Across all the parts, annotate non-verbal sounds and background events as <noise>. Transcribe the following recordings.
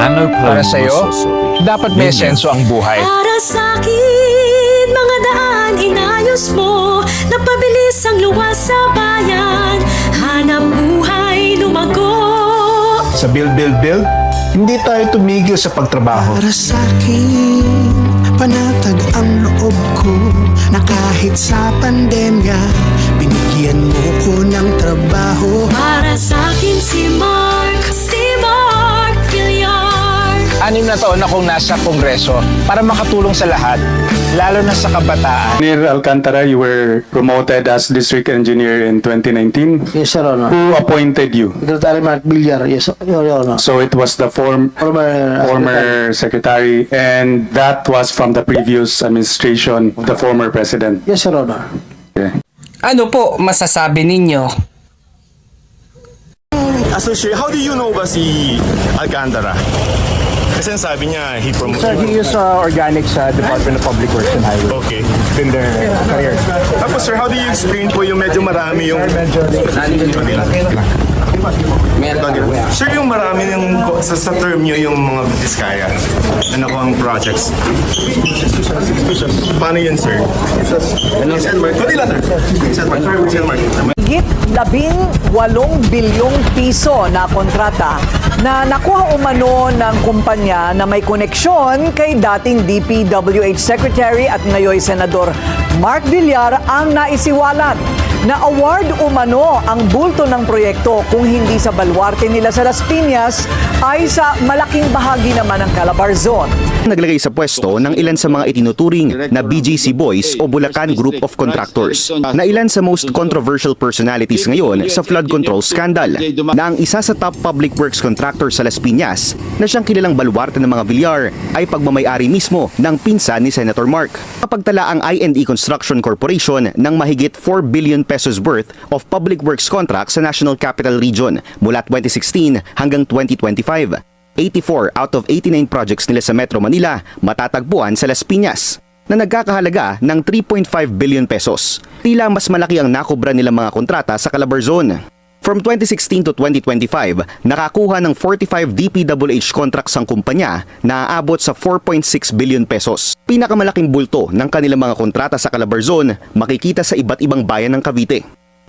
Ano po Para sa'yo, dapat may senso ang buhay. Para sa akin, mga daan inayos mo. Napabilis ang luwas sa bayan. Hanap buhay lumago. Sa build, build, build, hindi tayo tumigil sa pagtrabaho. Para sa akin, panatag ang loob ko Na kahit sa pandemya, binigyan mo ko ng trabaho. Para sa akin si Mark, Anim na taon akong nasa kongreso para makatulong sa lahat, lalo na sa kabataan. Engineer Alcantara, you were promoted as district engineer in 2019. Yes, Your Honor. Who appointed you? Secretary Mark Villar, yes, Your Honor. So it was the form, Former, uh, former secretary, and that was from the previous administration, the former president. Yes, Your Honor. Okay. Ano po masasabi ninyo? Associate, how do you know ba si Alcantara? Kasi ang sabi niya, he promoted. Sir, he used uh, organic sa Department of Public Works and Highway. Okay. In their career. Tapos sir, how do you explain po yung medyo marami yung... Sir, yung marami yung sa, sa term nyo yung mga Vizcaya na nakuha ang projects. Paano yun, sir? Sir Mark. Kunti lang, sir. Sir Mark. Sir Mark. Higit labing walong bilyong piso na kontrata na nakuha umano ng kumpanya na may koneksyon kay dating DPWH Secretary at ngayon Senador Mark Villar ang naisiwalat na award umano ang bulto ng proyekto kung hindi sa baluarte nila sa Las Piñas ay sa malaking bahagi naman ng Calabar Zone. Naglagay sa pwesto ng ilan sa mga itinuturing na BGC Boys o Bulacan Group of Contractors na ilan sa most controversial personalities ngayon sa flood control scandal na ang isa sa top public works contractor sa Las Piñas na siyang kilalang baluarte ng mga bilyar ay pagmamayari mismo ng pinsan ni Senator Mark. Kapagtala ang I&E Construction Corporation ng mahigit 4 billion pesos worth of public works contracts sa National Capital Region mula 2016 hanggang 2025. 84 out of 89 projects nila sa Metro Manila matatagpuan sa Las Piñas na nagkakahalaga ng 3.5 billion pesos. Tila mas malaki ang nakubra nilang mga kontrata sa Calabar Zone. From 2016 to 2025, nakakuha ng 45 DPWH contracts ang kumpanya na aabot sa 4.6 billion pesos. Pinakamalaking bulto ng kanilang mga kontrata sa Calabar Zone makikita sa iba't ibang bayan ng Cavite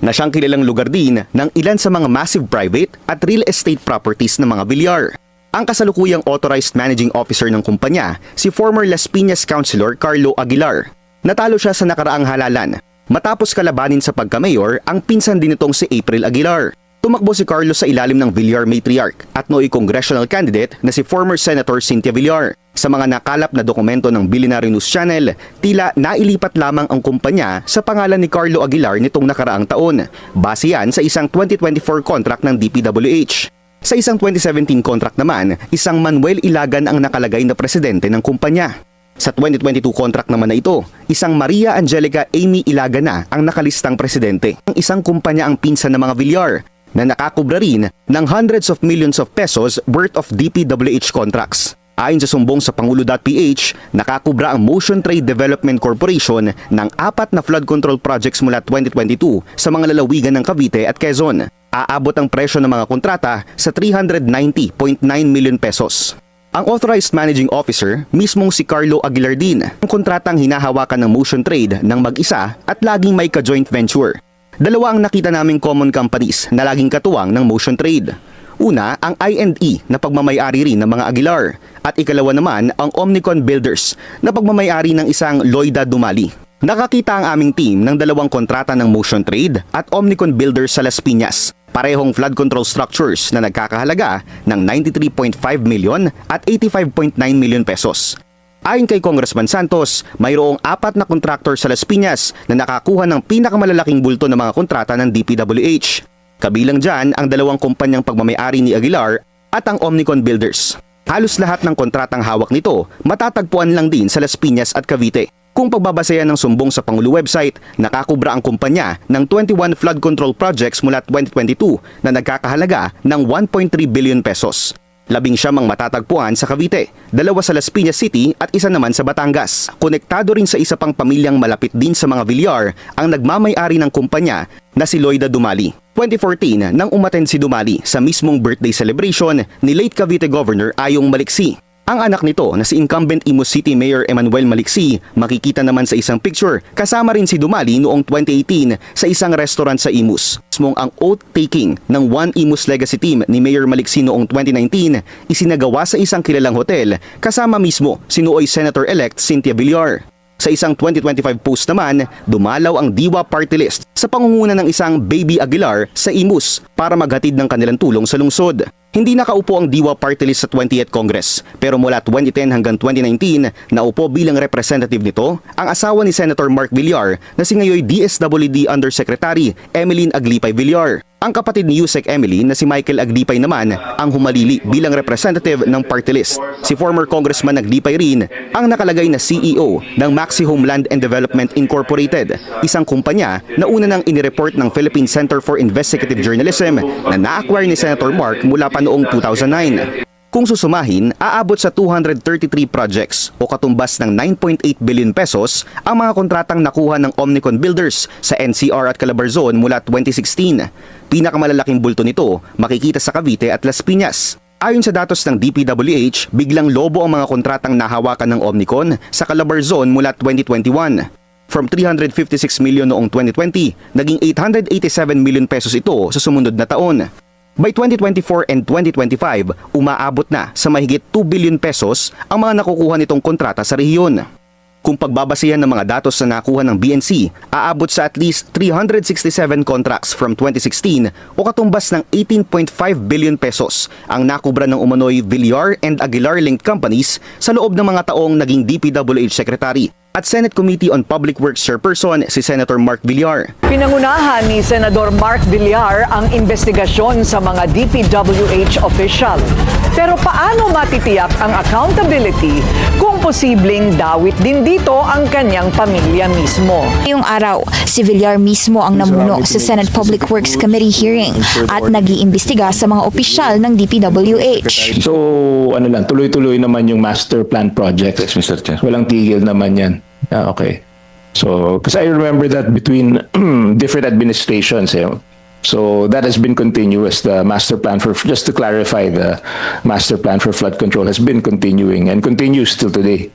na siyang kilalang lugar din ng ilan sa mga massive private at real estate properties ng mga bilyar. Ang kasalukuyang authorized managing officer ng kumpanya, si former Las Piñas Councilor Carlo Aguilar. Natalo siya sa nakaraang halalan matapos kalabanin sa pagka-mayor ang pinsan din nitong si April Aguilar. Tumakbo si Carlos sa ilalim ng Villar Matriarch at nooy congressional candidate na si former Senator Cynthia Villar. Sa mga nakalap na dokumento ng Billionaire News Channel, tila nailipat lamang ang kumpanya sa pangalan ni Carlo Aguilar nitong nakaraang taon. Base yan sa isang 2024 contract ng DPWH. Sa isang 2017 contract naman, isang Manuel Ilagan ang nakalagay na presidente ng kumpanya. Sa 2022 contract naman na ito, isang Maria Angelica Amy Ilagan ang nakalistang presidente. Ang isang kumpanya ang pinsan ng mga Villar na nakakubra rin ng hundreds of millions of pesos worth of DPWH contracts. Ayon sa sumbong sa Pangulo.ph, nakakubra ang Motion Trade Development Corporation ng apat na flood control projects mula 2022 sa mga lalawigan ng Cavite at Quezon. Aabot ang presyo ng mga kontrata sa 390.9 million pesos. Ang authorized managing officer, mismong si Carlo Aguilar din, ang kontratang hinahawakan ng Motion Trade ng mag-isa at laging may ka-joint venture. Dalawa ang nakita naming common companies na laging katuwang ng Motion Trade. Una, ang I&E na pagmamayari rin ng mga Aguilar at ikalawa naman ang Omnicon Builders na pagmamayari ng isang Loida Dumali. Nakakita ang aming team ng dalawang kontrata ng Motion Trade at Omnicon Builders sa Las Piñas. Parehong flood control structures na nagkakahalaga ng 93.5 million at 85.9 million pesos. Ayon kay Congressman Santos, mayroong apat na contractor sa Las Piñas na nakakuha ng pinakamalalaking bulto ng mga kontrata ng DPWH. Kabilang dyan ang dalawang kumpanyang pagmamayari ni Aguilar at ang Omnicon Builders. Halos lahat ng kontratang hawak nito matatagpuan lang din sa Las Piñas at Cavite. Kung pagbabasehan ng sumbong sa Pangulo website, nakakubra ang kumpanya ng 21 flood control projects mula 2022 na nagkakahalaga ng 1.3 billion pesos. Labing siyam ang matatagpuan sa Cavite, dalawa sa Las Piñas City at isa naman sa Batangas. Konektado rin sa isa pang pamilyang malapit din sa mga Villar ang nagmamay-ari ng kumpanya na si Loida Dumali. 2014 nang umaten si Dumali sa mismong birthday celebration ni late Cavite Governor Ayong Maliksi. Ang anak nito na si incumbent Imus City Mayor Emmanuel Maliksi makikita naman sa isang picture kasama rin si Dumali noong 2018 sa isang restaurant sa Imus. Mismong ang oath-taking ng One Imus Legacy Team ni Mayor Maliksi noong 2019 isinagawa sa isang kilalang hotel kasama mismo si nooy Senator-elect Cynthia Villar. Sa isang 2025 post naman, dumalaw ang Diwa Party List sa pangunguna ng isang Baby Aguilar sa Imus para maghatid ng kanilang tulong sa lungsod. Hindi nakaupo ang Diwa Party List sa 20th Congress, pero mula 2010 hanggang 2019, naupo bilang representative nito ang asawa ni Senator Mark Villar na si ngayoy DSWD Undersecretary Emeline Aglipay Villar. Ang kapatid ni Yusek Emily na si Michael Aglipay naman ang humalili bilang representative ng party list. Si former Congressman Aglipay rin ang nakalagay na CEO ng Maxi Homeland and Development Incorporated, isang kumpanya na una nang inireport ng Philippine Center for Investigative Journalism na na-acquire ni Senator Mark mula pa noong 2009. Kung susumahin, aabot sa 233 projects o katumbas ng 9.8 billion pesos ang mga kontratang nakuha ng Omnicon Builders sa NCR at Calabarzon mula 2016. Pinakamalalaking bulto nito makikita sa Cavite at Las Piñas. Ayon sa datos ng DPWH, biglang lobo ang mga kontratang nahawakan ng Omnicon sa Calabarzon mula 2021. From 356 million noong 2020, naging 887 million pesos ito sa sumunod na taon. By 2024 and 2025, umaabot na sa mahigit 2 billion pesos ang mga nakukuha nitong kontrata sa rehiyon. Kung pagbabasihan ng mga datos na nakuha ng BNC, aabot sa at least 367 contracts from 2016 o katumbas ng 18.5 billion pesos ang nakubra ng umano'y Villar and Aguilar linked companies sa loob ng mga taong naging DPWH Secretary at Senate Committee on Public Works Chairperson si Senator Mark Villar. Pinangunahan ni Senador Mark Villar ang investigasyon sa mga DPWH official. Pero paano matitiyak ang accountability kung posibleng dawit din dito ang kanyang pamilya mismo? Ngayong araw, si Villar mismo ang namuno sa Senate Public Works Committee hearing at nag-iimbestiga sa mga opisyal ng DPWH. So, ano lang, tuloy-tuloy naman yung master plan project. Yes, Mr. Chair. Walang tigil naman yan. Ah, okay. So, because I remember that between <clears throat> different administrations, eh, so that has been continuous. The master plan for, just to clarify, the master plan for flood control has been continuing and continues till today.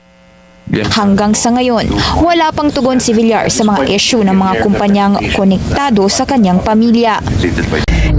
Hanggang sa ngayon, wala pang tugon si Villar sa mga issue ng mga kumpanyang konektado sa kanyang pamilya.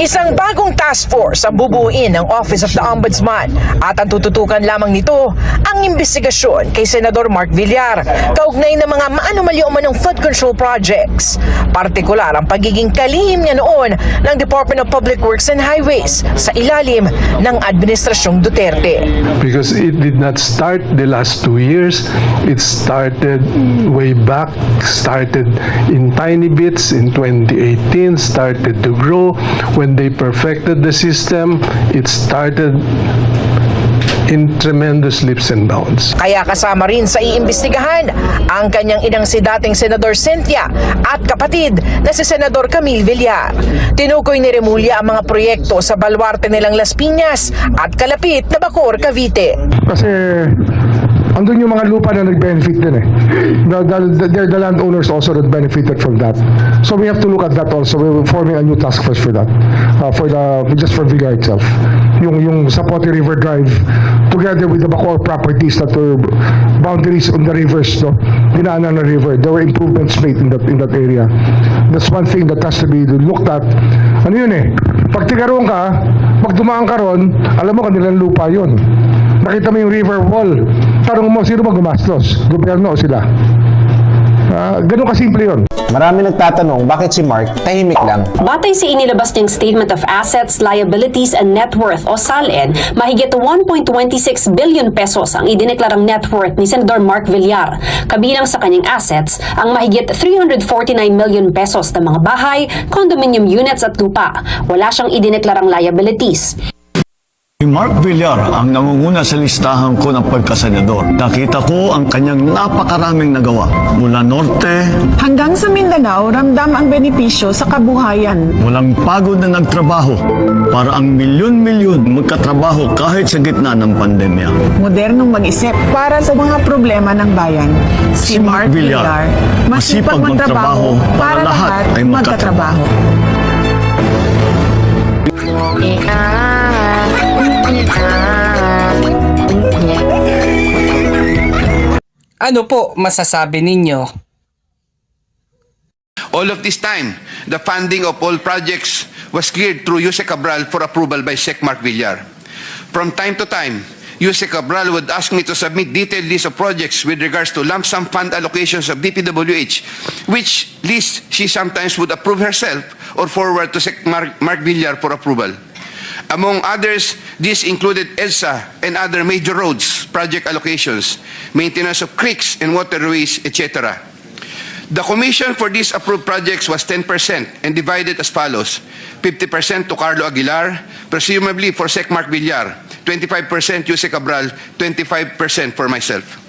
Isang bagong task force ang bubuuin ng Office of the Ombudsman at ang tututukan lamang nito ang investigasyon kay Senador Mark Villar kaugnay ng mga maanumalyo umanong flood control projects. Partikular ang pagiging kalihim niya noon ng Department of Public Works and Highways sa ilalim ng Administrasyong Duterte. because it did not start the last two years. It started way back, started in tiny bits in 2018, started to grow. When they perfected the system, it started in tremendous leaps and bounds. Kaya kasama rin sa iimbestigahan ang kanyang inang si dating Senador Cynthia at kapatid na si Senador Camille Villar. Tinukoy ni Remulla ang mga proyekto sa baluarte nilang Las Piñas at kalapit na Bacor, Cavite. Kasi andun yung mga lupa na nag-benefit din eh. The, the, they're the landowners also that benefited from that. So we have to look at that also. We're forming a new task force for that. Uh, for the, just for Viga itself. Yung, yung Zapote River Drive, together with the Bacoor properties that were boundaries on the rivers, no? Dinaanan na river. There were improvements made in that, in that area. That's one thing that has to be looked at. Ano yun eh? Pag tigaroon ka, pag dumaan ka ron, alam mo kanilang lupa yun. Nakita mo yung river wall. Tanong mo, sino ba gumastos? Gobyerno o sila? Ah, ganun kasimple yun. Marami nagtatanong bakit si Mark tahimik lang. Batay sa inilabas niyang Statement of Assets, Liabilities and Net Worth o SALN, mahigit 1.26 billion pesos ang idineklarang net worth ni Senador Mark Villar. Kabilang sa kanyang assets, ang mahigit 349 million pesos na mga bahay, condominium units at lupa. Wala siyang idineklarang liabilities. Si Mark Villar ang nangunguna sa listahan ko ng pagkasenador. Nakita ko ang kanyang napakaraming nagawa. Mula norte, Hanggang sa Mindanao, ramdam ang benepisyo sa kabuhayan. walang pagod na nagtrabaho para ang milyon-milyon magkatrabaho kahit sa gitna ng pandemya. modernong mag-isip para sa mga problema ng bayan. Si Mark Villar, masipag magtrabaho para lahat ay magkatrabaho. Ano po masasabi ninyo? All of this time, the funding of all projects was cleared through Yuse Cabral for approval by Sec Mark Villar. From time to time, Yuse Cabral would ask me to submit detailed list of projects with regards to lump sum fund allocations of DPWH, which list she sometimes would approve herself or forward to Sec Mark, Mark Villar for approval. Among others, this included EDSA and other major roads, project allocations, maintenance of creeks and waterways, etc. The commission for these approved projects was 10% and divided as follows. 50% to Carlo Aguilar, presumably for Sec Mark Villar, 25% Jose Cabral, 25% for myself.